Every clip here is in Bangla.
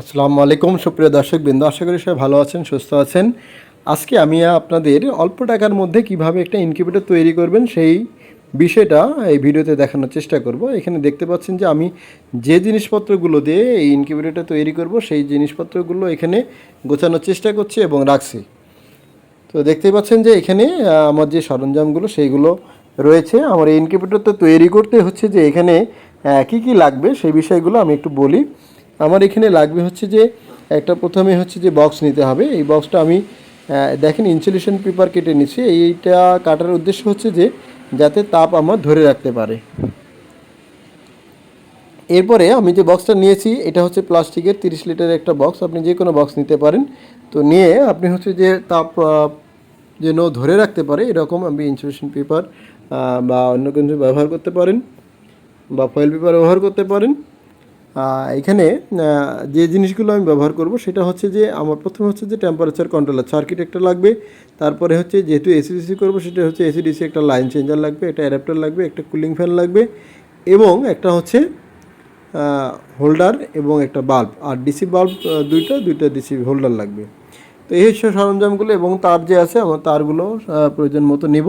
আসসালামু আলাইকুম, সুপ্রিয় দর্শক বিন্দু আশা করি সবাই ভালো আছেন, সুস্থ আছেন। আজকে আমি আপনাদের অল্প টাকার মধ্যে কীভাবে একটা ইনকিউবেটর তৈরি করবেন সেই বিষয়টা এই ভিডিওতে দেখানোর চেষ্টা করব। এখানে দেখতে পাচ্ছেন যে আমি যে জিনিসপত্রগুলো দিয়ে এই ইনকিউবেটরটা তৈরি করব, সেই জিনিসপত্রগুলো এখানে গোছানোর চেষ্টা করছি এবং রাখছি। তো দেখতেই পাচ্ছেন যে এখানে আমার যে সরঞ্জামগুলো, সেইগুলো রয়েছে। আমার এই ইনকিউবেটরটা তৈরি করতে হচ্ছে যে এখানে কি কি লাগবে সেই বিষয়গুলো আমি একটু বলি। আমার এখানে লাগবে হচ্ছে যে, একটা প্রথমে হচ্ছে যে বক্স নিতে হবে। এই বক্সটা আমি দেখেন ইনসুলেশন পেপার কেটে নিচ্ছি। এইটা কাটার উদ্দেশ্য হচ্ছে যে, যাতে তাপ আমার ধরে রাখতে পারে। এরপরে আমি যে বক্সটা নিয়েছি, এটা হচ্ছে প্লাস্টিকের তিরিশ লিটারের একটা বক্স আপনি যে কোনো বক্স নিতে পারেন। তো নিয়ে আপনি হচ্ছে যে তাপ যেন ধরে রাখতে পারে, এরকম আপনি ইনসুলেশন পেপার বা অন্য কিছু ব্যবহার করতে পারেন বা ফয়েল পেপার ব্যবহার করতে পারেন। এখানে যে জিনিসগুলো আমি ব্যবহার করব সেটা হচ্ছে যে, আমার প্রথমে হচ্ছে যে টেম্পারেচার কন্ট্রোলার সার্কিট একটা লাগবে। তারপরে হচ্ছে যেহেতু এসিডিসি করব, সেটা হচ্ছে এসিডিসি একটা লাইন চেঞ্জার লাগবে, একটা অ্যাডাপ্টার লাগবে, একটা কুলিং ফ্যান লাগবে এবং একটা হচ্ছে হোল্ডার এবং একটা বাল্ব আর ডিসি বাল্ব দুইটা দুইটা ডিসি হোল্ডার লাগবে। তো এই হচ্ছে সরঞ্জামগুলো এবং তার যে আছে, আমার তারগুলো প্রয়োজন মতো নেব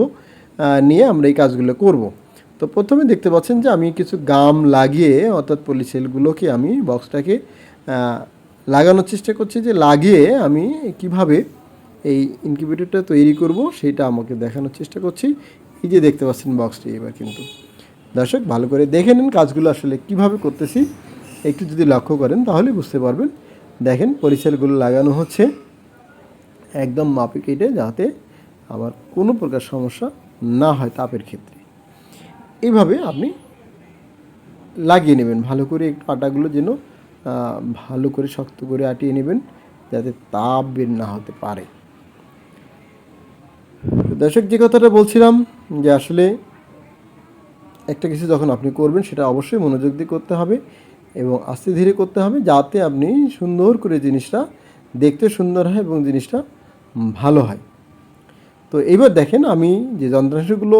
নিয়ে আমরা এই কাজগুলো করব। তো প্রথমে দেখতে পাচ্ছেন যে আমি কিছু গাম লাগিয়ে, অর্থাৎ পলিসেলগুলোকে আমি বক্সটাকে লাগানোর চেষ্টা করছি যে লাগিয়ে আমি কীভাবে এই ইনকিউবেটরটা তৈরি করব সেটা আমাকে দেখানোর চেষ্টা করছি। এই যে দেখতে পাচ্ছেন বক্সটি এবার কিন্তু। দর্শক, ভালো করে দেখে নিন কাজগুলো আসলে কীভাবে করতেছি। একটু যদি লক্ষ্য করেন তাহলে বুঝতে পারবেন। দেখেন পরিসেলগুলো লাগানো হচ্ছে একদম মাপে কেটে যাতে আমার কোনো প্রকার সমস্যা না হয় তাপের ক্ষেত্রে। এইভাবে আপনি লাগিয়ে নেবেন। ভালো করে একটু আটাগুলো যেন ভালো করে শক্ত করে আটিয়ে নেবেন, যাতে তাপ বের না হতে পারে। দর্শক, যে কথাটা বলছিলাম যে আসলে একটা কিছু যখন আপনি করবেন, সেটা অবশ্যই মনোযোগ দিয়ে করতে হবে এবং আস্তে ধীরে করতে হবে, যাতে আপনি সুন্দর করে জিনিসটা দেখতে সুন্দর হয় এবং জিনিসটা ভালো হয়। তো এইবার দেখেন আমি যে যন্ত্রাংশগুলো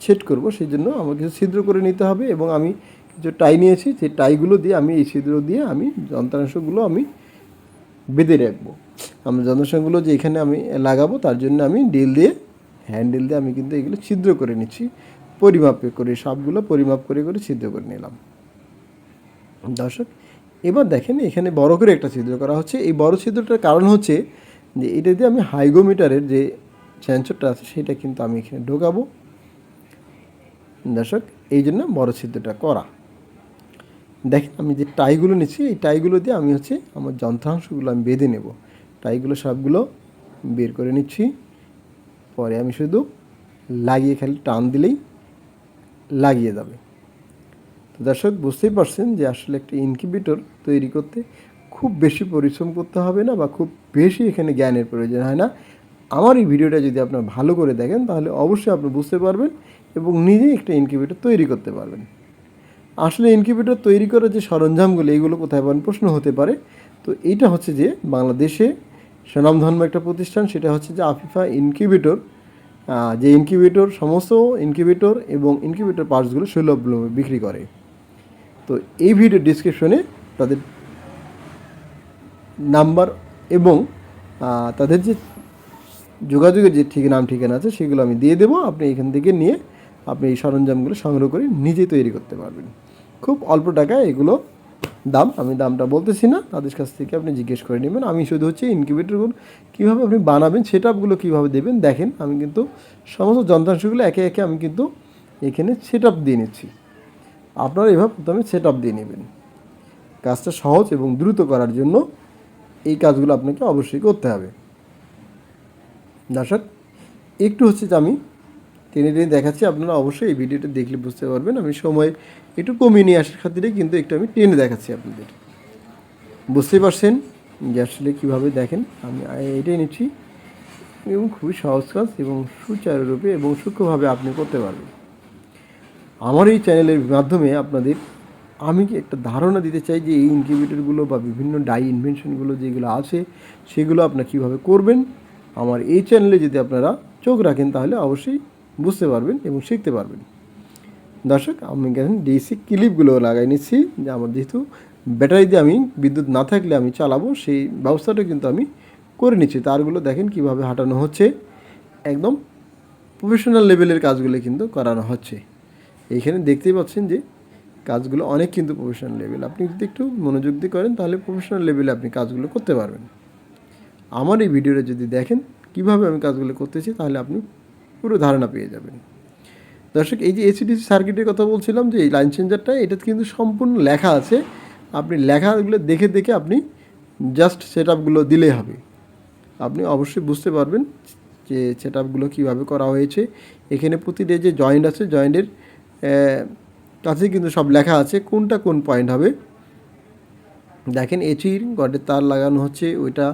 সেট করব, সেই জন্য আমার কিছু ছিদ্র করে নিতে হবে এবং আমি কিছু টাই নিয়েছি, সেই টাইগুলো দিয়ে আমি এই ছিদ্র দিয়ে আমি যন্ত্রাংশগুলো আমি বেঁধে রাখব। আমার যন্ত্রাংশগুলো যে এখানে আমি লাগাবো, তার জন্য আমি ডিল দিয়ে হ্যান্ডেল দিয়ে আমি কিন্তু এগুলো ছিদ্র করে নিচ্ছি। পরিমাপ করে, সবগুলো পরিমাপ করে করে ছিদ্র করে নিলাম। দর্শক, এবার দেখেন এখানে বড় করে একটা ছিদ্র করা হচ্ছে। এই বড় ছিদ্রটার কারণ হচ্ছে যে, এটা দিয়ে আমি হাইগোমিটারের যে সেন্সরটা আছে, সেটা কিন্তু আমি এখানে ঢোকাবো। দর্শক, এই জন্য বড় ছিদ্রটা করা। দেখেন, আমি যে টাইগুলো নিচ্ছি, এই টাইগুলো দিয়ে আমি হচ্ছে আমার যন্ত্রাংশগুলো আমি বেঁধে নেব। টাইগুলো সবগুলো বের করে নিচ্ছি। পরে আমি শুধু লাগিয়ে খালি টান দিলেই লাগিয়ে যাবে। তো দর্শক, বুঝতেই পারছেন যে আসলে একটা ইনকিউবেটর তৈরি করতে খুব বেশি পরিশ্রম করতে হবে না বা খুব বেশি এখানে জ্ঞানের প্রয়োজন হয় না। আমার এই ভিডিওটা যদি আপনার ভালো করে দেখেন, তাহলে অবশ্যই আপনি বুঝতে পারবেন এবং নিজেই একটা ইনকিউবেটর তৈরি করতে পারবেন। আসলে ইনকিউবেটর তৈরি করার যে সরঞ্জামগুলো, এগুলো কোথায় পাবেন প্রশ্ন হতে পারে। তো এইটা হচ্ছে যে বাংলাদেশে স্বনামধন্য একটা প্রতিষ্ঠান, সেটা হচ্ছে যে আফিফা ইনকিউবেটর যে ইনকিউবেটর সমস্ত ইনকিউবেটর এবং ইনকিউবেটর পার্টসগুলো সুলভ বিক্রি করে। তো এই ভিডিও ডিসক্রিপশনে তাদের নাম্বার এবং তাদের যে যোগাযোগের যে ঠিক নাম ঠিকানা আছে, সেগুলো আমি দিয়ে দেবো। আপনি এখান থেকে নিয়ে আপনি এই সরঞ্জামগুলো সংগ্রহ করে নিজে তৈরি করতে পারবেন। খুব অল্প টাকায় এগুলো দাম, আমি দামটা বলতেছি না, তাদের কাছ থেকে আপনি জিজ্ঞেস করে নেবেন। আমি শুধু হচ্ছে ইনকিউবেটরগুলো কীভাবে আপনি বানাবেন সেট আপগুলো কীভাবে দেবেন, দেখেন আমি কিন্তু সমস্ত যন্ত্রাংশগুলো একে একে আমি কিন্তু এখানে সেট আপ দিয়ে নিচ্ছি। আপনারা এভাবে প্রথমে সেট আপ দিয়ে নেবেন। কাজটা সহজ এবং দ্রুত করার জন্য এই কাজগুলো আপনাকে অবশ্যই করতে হবে। দর্শক, একটু হচ্ছে যে আমি টেনে টেনে দেখাচ্ছি, আপনারা অবশ্যই এই ভিডিওটা দেখলে বুঝতে পারবেন। আমি সময় একটু কমিয়ে নিয়ে আসার খাতিরে কিন্তু একটু আমি টেনে দেখাচ্ছি আপনাদের। বুঝতেই পারছেন যে আসলে কীভাবে দেখেন? আমি এটাই নিচ্ছি। এবং খুবই সহজ কাজ এবং সুচারুরূপে এবং সূক্ষ্মভাবে আপনি করতে পারবেন। আমার এই চ্যানেলের মাধ্যমে আপনাদের আমি কি একটা ধারণা দিতে চাই যে এই ইনকিউবেটরগুলো বা বিভিন্ন ডাই ইনভেনশনগুলো যেগুলো আছে, সেগুলো আপনারা কীভাবে করবেন? আমার এই চ্যানেলে যদি আপনারা চোখ রাখেন তাহলে অবশ্যই বুঝতে পারবেন এবং শিখতে পারবেন। দর্শক, আমি এখানে ডিসি ক্লিপগুলো লাগাই নিচ্ছি, যে আমার যেহেতু ব্যাটারি দিয়ে আমি বিদ্যুৎ না থাকলে আমি চালাবো, সেই ব্যবস্থাটা কিন্তু আমি করে নিচ্ছি। তারগুলো দেখেন কীভাবে হাঁটানো হচ্ছে। একদম প্রফেশনাল লেভেলের কাজগুলো কিন্তু করানো হচ্ছে। এইখানে দেখতেই পাচ্ছেন যে কাজগুলো অনেক কিন্তু প্রফেশনাল লেভেল আপনি যদি একটু মনোযোগ দিয়ে করেন, তাহলে প্রফেশনাল লেভেলে আপনি কাজগুলো করতে পারবেন। আমার এই ভিডিওটা যদি দেখেন, কীভাবে আমি কাজগুলো করতেছি, তাহলে আপনি পুরো ধারণা পেয়ে যাবেন। দর্শক, এই যে এসিডিসি সার্কিটের কথা বলছিলাম যে এই লাইন চেঞ্জারটা এটা কিন্তু সম্পূর্ণ লেখা আছে। আপনি লেখাগুলো দেখে দেখে আপনি জাস্ট সেট আপগুলো দিলেই হবে। আপনি অবশ্যই বুঝতে পারবেন যে সেট আপগুলো কীভাবে করা হয়েছে। এখানে প্রতিটা যে জয়েন্ট আছে জয়েন্টের কাছে কিন্তু সব লেখা আছে কোনটা কোন পয়েন্ট হবে। দেখেন এচির গডের তার লাগানো হচ্ছে, ওইটা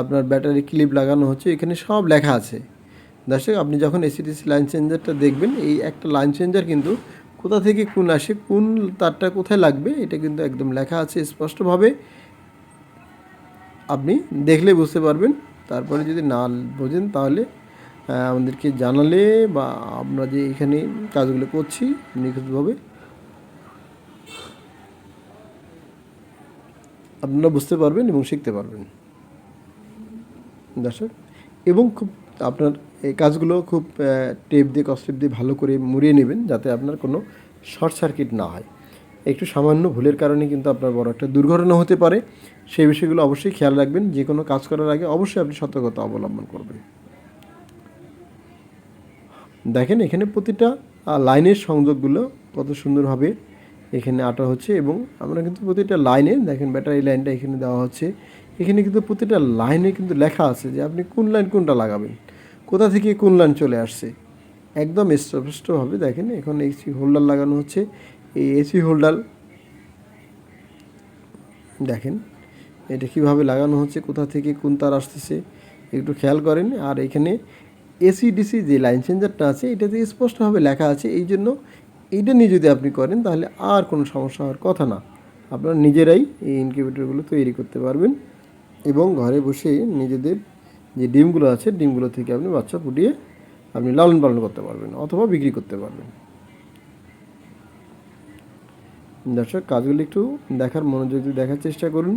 আপনার ব্যাটারি ক্লিপ লাগানো হচ্ছে, এখানে সব লেখা আছে। দর্শক, আপনি যখন এসিডিসি লাইন চেঞ্জারটা দেখবেন, এই একটা লাইন চেঞ্জার কিন্তু কোথা থেকে কোন আসে, কোন তারটা কোথায় লাগবে, এটা কিন্তু একদম লেখা আছে স্পষ্টভাবে। আপনি দেখলে বুঝতে পারবেন। তারপরে যদি না বোঝেন, তাহলে আমাদেরকে জানালে বা আমরা যে এখানে কাজগুলো করছি, নিখুঁতভাবে আপনারা বুঝতে পারবেন এবং শিখতে পারবেন। দর্শক, এবং খুব আপনার এই কাজগুলো খুব টেপ দিয়ে, কস্টেপ দিয়ে ভালো করে মুড়িয়ে নেবেন যাতে আপনার কোনো শর্ট সার্কিট না হয়। একটু সামান্য ভুলের কারণে কিন্তু আপনার বড় একটা দুর্ঘটনা হতে পারে। সেই বিষয়গুলো অবশ্যই খেয়াল রাখবেন। যে কোনো কাজ করার আগে অবশ্যই আপনি সতর্কতা অবলম্বন করবেন। দেখেন, এখানে প্রতিটা লাইনের সংযোগগুলো কত সুন্দরভাবে এখানে আটা হচ্ছে এবং আমরা কিন্তু প্রতিটা লাইনে, দেখেন ব্যাটারি লাইনটা এখানে দেওয়া হচ্ছে। এখানে কিন্তু প্রতিটা লাইনে কিন্তু লেখা আছে যে আপনি কোন লাইন কোনটা লাগাবেন। কোথা থেকে কোন লাইন চলে আসছে? একদম স্পষ্টভাবে দেখেন, এখন এসি হোল্ডার লাগানো হচ্ছে। এই এসি হোল্ডার দেখেন, এটা কীভাবে লাগানো হচ্ছে, কোথা থেকে কোন তার আসতেছে, একটু খেয়াল করেন। আর এখানে এসি ডিসি যে লাইন চেঞ্জারটা আছে, এটাতে স্পষ্টভাবে লেখা আছে, এই জন্য এইটা নিয়ে যদি আপনি করেন, তাহলে আর কোনো সমস্যা হওয়ার কথা না। আপনারা নিজেরাই এই ইনকিউবেটরগুলো তৈরি করতে পারবেন এবং ঘরে বসে নিজেদের যে ডিমগুলো আছে, ডিমগুলো থেকে আপনি বাচ্চা ফুটিয়ে আপনি লালন পালন করতে পারবেন অথবা বিক্রি করতে পারবেন। দর্শক, কাজগুলো একটু দেখার, মনোযোগ দিয়ে দেখার চেষ্টা করুন।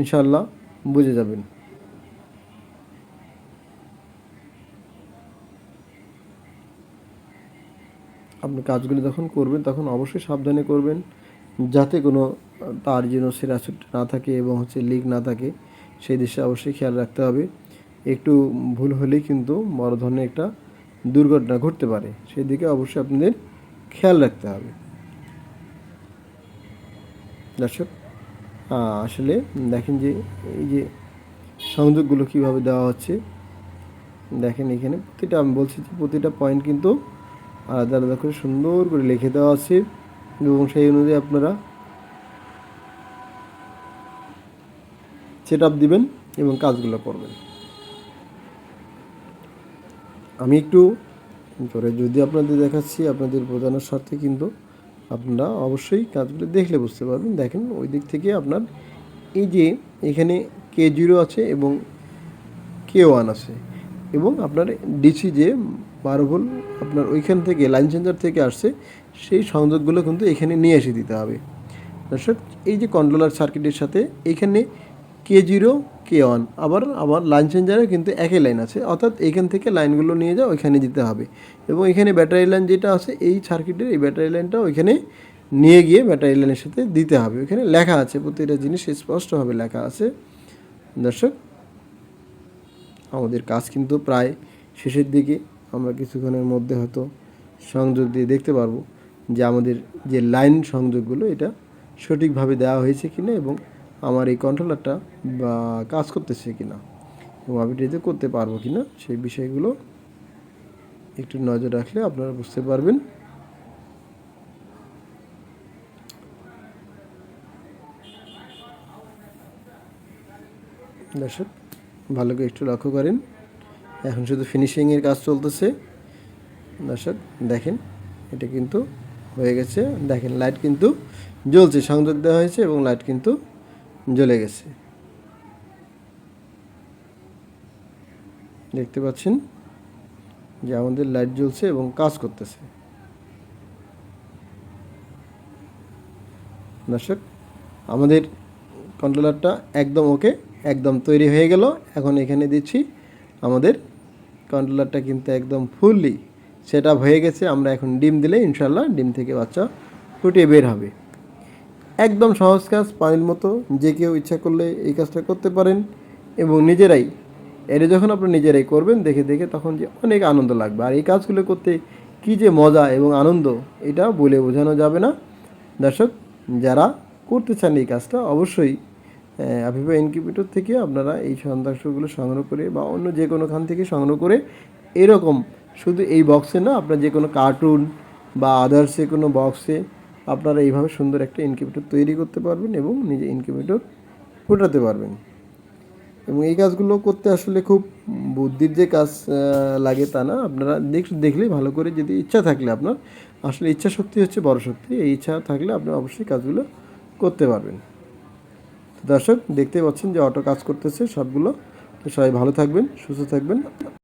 ইনশাল্লাহ বুঝে যাবেন। আপনি কাজগুলো যখন করবেন, তখন অবশ্যই সাবধানে করবেন যাতে কোনো, তার যেন সেরাসুট না থাকে এবং হচ্ছে লিক না থাকে, সেই দিকে অবশ্যই খেয়াল রাখতে হবে। একটু ভুল হলেই কিন্তু বড় ধরনের একটা দুর্ঘটনা ঘটতে পারে। সেই দিকে অবশ্যই আপনাদের খেয়াল রাখতে হবে। দর্শক আসলে দেখেন যে, এই যে সংযোগগুলো কীভাবে দেওয়া হচ্ছে, দেখেন এখানে প্রতিটা, আমি বলছি যে প্রতিটা পয়েন্ট কিন্তু আলাদা আলাদা করে সুন্দর করে লিখে দেওয়া আছে এবং সেই অনুযায়ী আপনারা সেট আপ দিবেন এবং কাজগুলো করবেন। আমি একটু পরে যদি আপনাদের দেখাচ্ছি আপনাদের বোঝানোর স্বার্থে কিন্তু আপনারা অবশ্যই কাজগুলো দেখলে বুঝতে পারবেন। দেখেন, ওই দিক থেকে আপনার এই যে এখানে কে জিরো আছে এবং কে ওয়ান আছে এবং আপনার ডিসি যে বারো ভোল্ট আপনার ওইখান থেকে লাইন চেঞ্জার থেকে আসছে, সেই সংযোগগুলো কিন্তু এখানে নিয়ে এসে দিতে হবে। দর্শক, এই যে কন্ট্রোলার সার্কিটের সাথে এইখানে কে জিরো কে ওয়ান আবার আবার লাইন চেঞ্জারে কিন্তু একই লাইন আছে। অর্থাৎ এখান থেকে লাইনগুলো নিয়ে যাও, ওইখানে দিতে হবে। এবং এখানে ব্যাটারি লাইন যেটা আছে, এই সার্কিটের এই ব্যাটারি লাইনটা ওইখানে নিয়ে গিয়ে ব্যাটারি লাইনের সাথে দিতে হবে। ওইখানে লেখা আছে, প্রতিটা জিনিস স্পষ্টভাবে লেখা আছে। দর্শক, আমাদের কাজ কিন্তু প্রায় শেষের দিকে। আমরা কিছুক্ষণের মধ্যে হয়তো সংযোগ দিয়ে দেখতে পারব যে আমাদের যে লাইন সংযোগগুলো, এটা সঠিকভাবে দেওয়া হয়েছে কিনা এবং আমার এই কন্ট্রোলারটা কাজ করতেছে কিনা এবং আমি এটাতে করতে পারব কিনা সেই বিষয়গুলো একটু নজর রাখলে আপনারা বুঝতে পারবেন। দর্শক, ভালো করে একটু লক্ষ্য করেন। এখন শুধু ফিনিশিংয়ের কাজ চলতেছে। দর্শক, দেখেন, এটা কিন্তু হয়ে গেছে। দেখেন লাইট কিন্তু জ্বলছে, সংযোগ দেওয়া হয়েছে এবং লাইট কিন্তু জ্বলে গেছে। দেখতে পাচ্ছেন? যে আমাদের লাইট জ্বলছে এবং কাজ করতেছে। দর্শক, আমাদের কন্ট্রোলারটা একদম ওকে, একদম তৈরি হয়ে গেল। এখন এখানে দিচ্ছি আমাদের কন্ট্রোলারটা কিন্তু একদম ফুললি সেট হয়ে গেছে। আমরা এখন ডিম দিলে ইনশাল্লাহ ডিম থেকে বাচ্চা ফুটিয়ে বের হবে। একদম সহজ কাজ, পানির মতো। যে কেউ ইচ্ছা করলে এই কাজটা করতে পারেন এবং নিজেরাই। এটা যখন আপনি নিজেরাই করবেন, দেখে দেখে তখন যে অনেক আনন্দ লাগবে। আর এই কাজগুলো করতে কী যে মজা এবং আনন্দ, এটা বলে বোঝানো যাবে না। দর্শক, যারা করতে চান এই কাজটা, অবশ্যই আফিফা ইনকিউবেটর থেকে আপনারা এই সন্ত্রাসগুলো সংগ্রহ করে বা অন্য যে কোনো খান থেকে সংগ্রহ করে এরকম শুধু এই বক্সে না, আপনার যে কোনো কার্টুন বা আদার্স যে কোনো বক্সে আপনারা এইভাবে সুন্দর একটা ইনকিউবেটর তৈরি করতে পারবেন এবং নিজে ইনকিউবেটর ফোটাতে পারবেন। এবং এই কাজগুলো করতে আসলে খুব বুদ্ধির যে কাজ লাগে তা না। আপনারা দেখ দেখলেই ভালো করে যদি ইচ্ছা থাকলে আপনার, আসলে ইচ্ছা শক্তি হচ্ছে বড় শক্তি। এই ইচ্ছা থাকলে আপনি অবশ্যই কাজগুলো করতে পারবেন। দর্শক, দেখতে পাচ্ছেন যে অটো কাজ করতেছে সবগুলো। তো সবাই ভালো থাকবেন, সুস্থ থাকবেন।